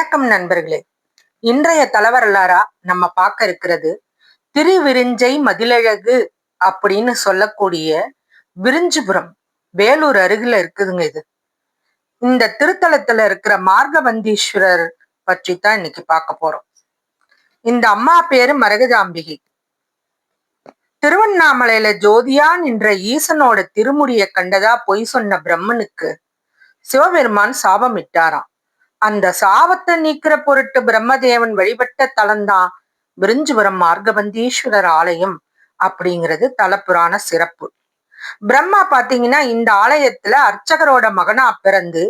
வணக்கம் நண்பர்களே. இன்றைய தலைவரலாரா நம்ம பார்க்க இருக்கிறது திருவிரிஞ்சை மதிலழகு அப்படின்னு சொல்லக்கூடிய விரிஞ்சிபுரம் வேலூர் அருகில இருக்குதுங்க இது. இந்த திருத்தலத்துல இருக்கிற மார்கபந்தீஸ்வரர் பற்றி தான் இன்னைக்கு பார்க்க போறோம். இந்த அம்மா பேரு மரகதாம்பிகை திருவண்ணாமலையில ஜோதியான் என்ற ஈசனோட திருமுடியை கண்டதா பொய் சொன்ன பிரம்மனுக்கு சிவபெருமான் சாபமிட்டாராம். அந்த சாபத்தை நீக்கிற பொருட்டு பிரம்மதேவன் வழிபட்ட தலம்தான் விரிஞ்சிபுரம் மார்கபந்தீஸ்வரர் ஆலயம் அப்படிங்கிறது தலப்புராண சிறப்பு. பிரம்மா பாத்தீங்கன்னா இந்த ஆலயத்துல அர்ச்சகரோட மகனா பிறந்து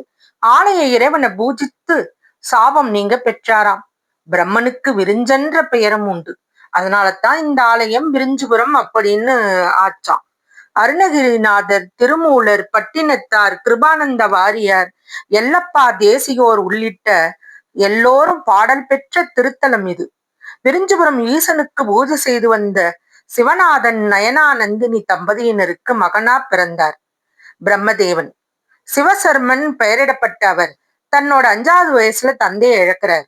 ஆலய இறைவனை பூஜித்து சாபம் நீங்க பெற்றாராம். பிரம்மனுக்கு விரிஞ்சன்ற பெயரும் உண்டு. அதனால தான் இந்த ஆலயம் விரிஞ்சுபுரம் அப்படின்னு ஆச்சாம். அருணகிரிநாதர் திருமூலர் பட்டினத்தார் கிருபானந்த வாரியார் எல்லப்பா தேசியோர் உள்ளிட்ட எல்லோரும் பாடல் பெற்ற திருத்தலம் இது. விரிஞ்சிபுரம் ஈசனுக்கு பூஜை செய்து வந்த சிவநாதன் நயனானந்தினி தம்பதியினருக்கு மகனா பிறந்தார். பிரம்மதேவன். சிவசர்மன் பெயரிடப்பட்ட அவர் தன்னோட அஞ்சாவது வயசுல தந்தையை இழக்கிறார்.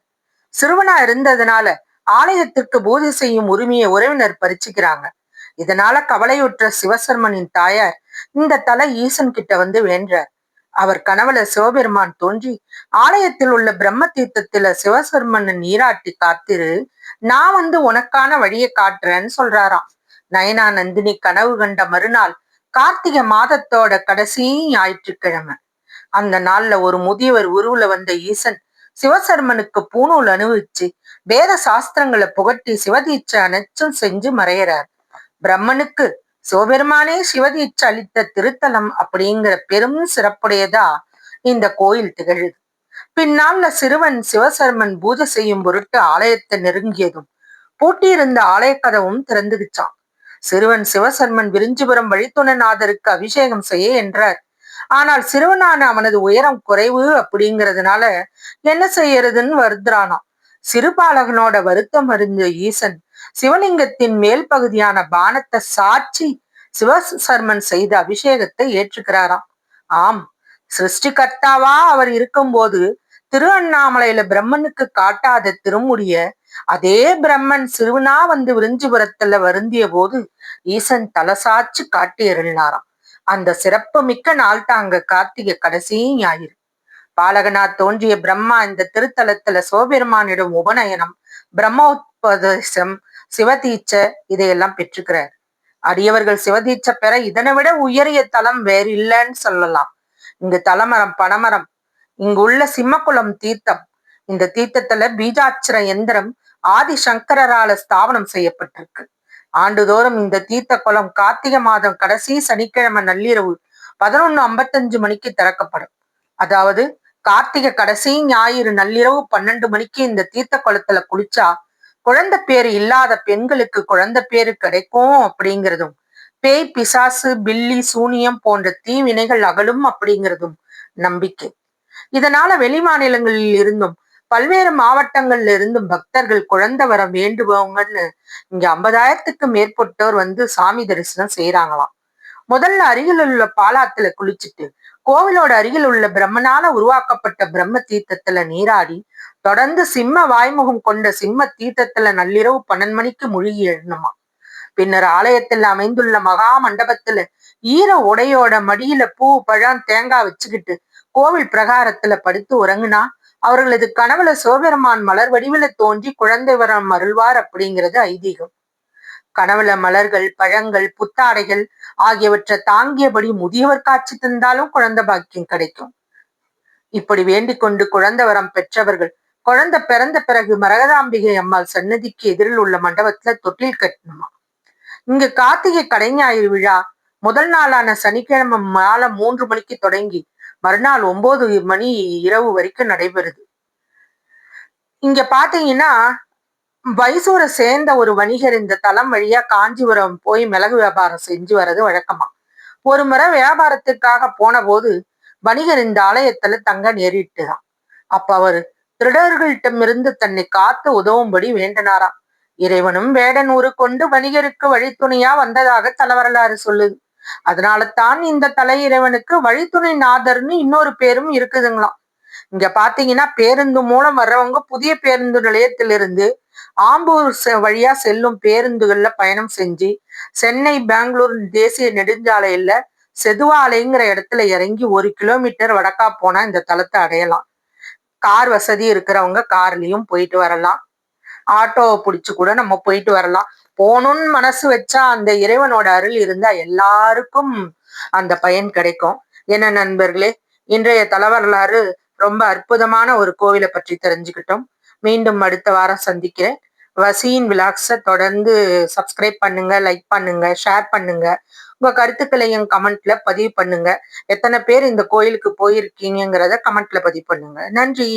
சிறுவனா இருந்ததுனால ஆலயத்திற்கு பூஜை செய்யும் உரிமையை உறவினர் பறிச்சுக்கிறாங்க. இதனால கவலையுற்ற சிவசர்மனின் தாயார் இந்த தலை ஈசன் கிட்ட வந்து வேண்டார் அவர் கனவுல சிவபெருமான் தோன்றி ஆலயத்தில் உள்ள பிரம்ம தீர்த்தத்துல சிவசர்மனை நீராட்டி காத்திரு நான் வந்து உனக்கான வழியை காட்டுறேன்னு சொல்றாராம். நயனா நந்தினி கனவு கண்ட மறுநாள் கார்த்திகை மாதத்தோட கடைசி ஞாயிற்றுக்கிழமை. அந்த நாள்ல ஒரு முதியவர் உருவுல வந்த ஈசன் சிவசர்மனுக்கு பூணூல் அனுபவிச்சு வேத சாஸ்திரங்களை புகட்டி சிவதீட்சை அனைச்சும் செஞ்சு மறையிறார். பிரம்மனுக்கு சிவபெருமானே சிவதீட்சை அளித்த திருத்தலம் அப்படிங்கிற பெரும் சிறப்புடையதா இந்த கோயில் திகழுது. பின்னால சிறுவன் சிவசர்மன் பூஜை செய்யும் பொருட்டு ஆலயத்தை நெருங்கியதும் பூட்டியிருந்த ஆலய கதவும் திறந்துகிச்சான். சிறுவன் சிவசர்மன் விரிஞ்சிபுரம் வழித்துணநாதருக்கு அபிஷேகம் செய்ய என்றார். ஆனால் சிறுவனான அவனது உயரம் குறைவு அப்படிங்கிறதுனால என்ன செய்யறதுன்னு வருதுறானாம் சிறுபாலகனோட வருத்தம் அறிந்த ஈசன் சிவலிங்கத்தின் மேல் பகுதியான பானத்தை சாட்சி சிவசர்மன் செய்த அபிஷேகத்தை ஏற்றுக்கிறாராம். ஆம் சிருஷ்டிகர்த்தாவா அவர் இருக்கும்போது திரு அண்ணாமலையில பிரம்மனுக்கு காட்டாத திருமுடிய அதே பிரம்மன் சிறுவனா வந்து விரிஞ்சிபுரத்துல வருந்திய போது ஈசன் தலசாச்சு காட்டி அருளினாராம் அந்த சிறப்பு மிக்க நாள் தாங்க கார்த்திகை கடைசி ஞாயிறு. பாலகனா தோன்றிய பிரம்மா இந்த திருத்தலத்துல சிவபெருமானிடம் உபநயனம் பிரம்மோத்பதேசம் சிவதீட்ச இதையெல்லாம் பெற்றுக்கிறார் அடியவர்கள் சிவதீட்ச பெற இதனை விட உயரிய தலம் வேறு இல்லைன்னு சொல்லலாம். இங்கு தலமரம் பனமரம் இங்குள்ள சிம்மகுளம் தீர்த்தம். இந்த தீர்த்தத்துல பீஜாட்சர எந்திரம் ஆதி சங்கரால ஸ்தாபனம் செய்யப்பட்டிருக்கு. ஆண்டுதோறும் இந்த தீர்த்த குளம் கார்த்திகை மாதம் கடைசி சனிக்கிழமை நள்ளிரவு பதினொன்னு ஐம்பத்தஞ்சு மணிக்கு திறக்கப்படும். அதாவது கார்த்திகை கடைசி ஞாயிறு நள்ளிரவு பன்னெண்டு மணிக்கு இந்த தீர்த்த குளத்துல குளிச்சா குழந்தை பேரு இல்லாத பெண்களுக்கு குழந்தை பேரு கிடைக்கும் அப்படிங்கிறதும் பேய் பிசாசு பில்லி சூனியம் போன்ற தீவினைகள் அகலும் அப்படிங்கிறதும் நம்பிக்கை. இதனால வெளி மாநிலங்களில் இருந்தும் பல்வேறு மாவட்டங்கள்ல இருந்தும் பக்தர்கள் குழந்தை வர வேண்டுபவங்கன்னு இங்க ஐம்பதாயிரத்துக்கு மேற்பட்டோர் வந்து சாமி தரிசனம் செய்யறாங்களாம் முதல்ல அருகில் உள்ள பாலாத்துல குளிச்சுட்டு கோவிலோட அருகில் உள்ள பிரம்மனால உருவாக்கப்பட்ட பிரம்ம தீர்த்தத்துல நீராடி தொடர்ந்து சிம்ம வாய்முகம் கொண்ட சிம்ம தீர்த்தத்துல நள்ளிரவு பன்னெண்டு மணிக்கு முழுகி எழுணுமா பின்னர் ஆலயத்தில் அமைந்துள்ள மகா மண்டபத்துல ஈர உடையோட மடியில பூ பழம் தேங்காய் வச்சுக்கிட்டு கோவில் பிரகாரத்துல படுத்து உறங்குனா அவர்களது கனவுல சிவபெருமான் மலர் வடிவில தோன்றி குழந்தை வரம் அருள்வார் அப்படிங்கிறது ஐதீகம். கனவுல மலர்கள் பழங்கள் புத்தாடைகள் ஆகியவற்றை தாங்கியபடி முதியவர் காட்சி தந்தாலும் குழந்தை பாக்கியம் கிடைக்கும். இப்படி வேண்டிக் கொண்டு குழந்தை வரம் பெற்றவர்கள் குழந்தை பிறந்த பிறகு மரகதாம்பிகை அம்மாள் சன்னதிக்கு எதிரில் உள்ள மண்டபத்துல தொட்டில் கட்டணுமா? இங்கு கார்த்திகை கடைஞாயிறு விழா முதல் நாளான சனிக்கிழமை மாலை மூன்று மணிக்கு தொடங்கி மறுநாள் ஒன்பது மணி இரவு வரைக்கும் நடைபெறுது. இங்க பாத்தீங்கன்னா வைசூரை சேர்ந்த ஒரு வணிகர் இந்த தலம் வழியா காஞ்சிபுரம் போய் மிளகு வியாபாரம் செஞ்சு வர்றது வழக்கமா. ஒரு முறை வியாபாரத்துக்காக போன போது வணிகர் இந்த ஆலயத்துல தங்க நேரிட்டுதான். அப்ப அவர் திருடர்களிடமிருந்து தன்னை காத்து உதவும்படி வேண்டினாராம். இறைவனும் வேடன் ஊரு கொண்டு வணிகருக்கு வழித்துணையா வந்ததாக தலவரலாறு சொல்லுது. அதனால தான் இந்த தலை இறைவனுக்கு வழித்துணை நாதர்னு இன்னொரு பேரும் இருக்குதுங்களாம். இங்க பாத்தீங்கன்னா பேருந்து மூலம் வர்றவங்க புதிய பேருந்து நிலையத்திலிருந்து ஆம்பூர் வழியா செல்லும் பேருந்துகள்ல பயணம் செஞ்சு சென்னை பெங்களூர் தேசிய நெடுஞ்சாலையில செதுவாலைங்கிற இடத்துல இறங்கி ஒரு கிலோமீட்டர் வடக்கா போனா இந்த தலத்தை அடையலாம். கார் வசதி இருக்கிறவங்க கார்லயும் போயிட்டு வரலாம். ஆட்டோவை பிடிச்சு கூட நம்ம போயிட்டு வரலாம். போகணும்னு மனசு வச்சா அந்த இறைவனோட அருள் இருந்தா எல்லாருக்கும் அந்த பயன் கிடைக்கும். என்ன நண்பர்களே இன்றைய தலைவரலாறு ரொம்ப அற்புதமான ஒரு கோவிலை பற்றி தெரிஞ்சுக்கிட்டோம். மீண்டும் அடுத்த வாரம் சந்திக்கிறேன். வசியின் விலாக்ஸை தொடர்ந்து சப்ஸ்கிரைப் பண்ணுங்க லைக் பண்ணுங்க ஷேர் பண்ணுங்க. உங்க கருத்துக்களையும் கமெண்ட்ல பதிவு பண்ணுங்க. எத்தனை பேர் இந்த கோயிலுக்கு போயிருக்கீங்கிறத கமெண்ட்ல பதிவு பண்ணுங்க. நன்றி.